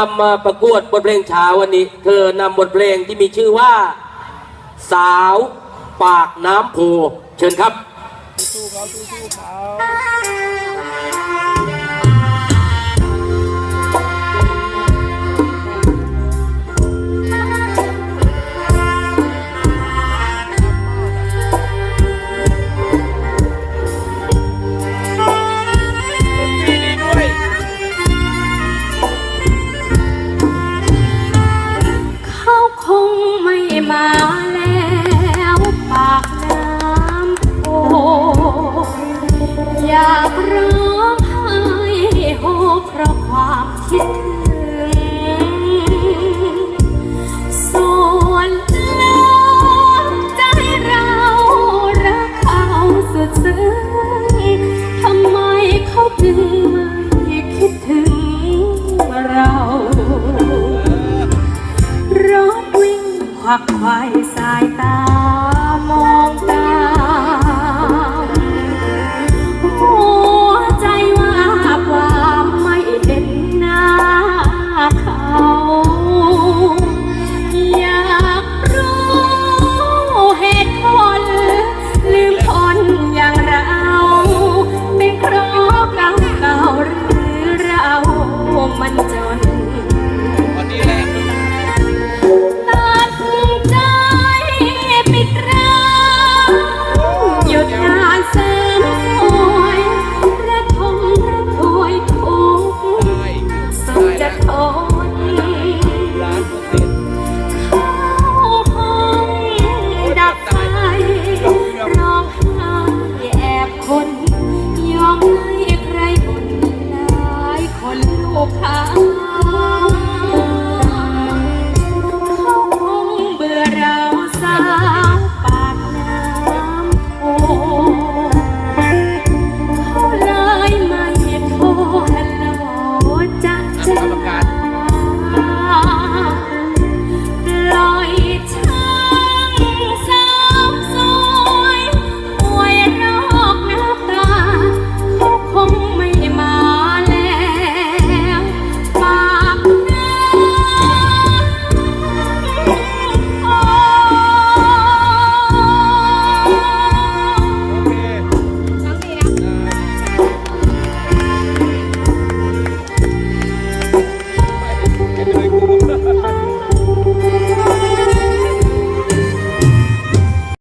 นำมาประกวดบทเพลงช้าวันนี้ เธอนำบทเพลงที่มีชื่อว่า สาวปากน้ำโพเชิญครับสู้ครับสู้ๆเขา เพราะความคิดถึง ส่วนแล้วใจเรารักเขาสุดซึ้งทำไมเขาจึงไม่คิดถึงเรา รถวิ่งควักไขวายสายตา บุาเขาคงเบื่อเราสาวปากน้ำโพเขาเลยมาเหตุโทฮัล้หลจ้าจ้า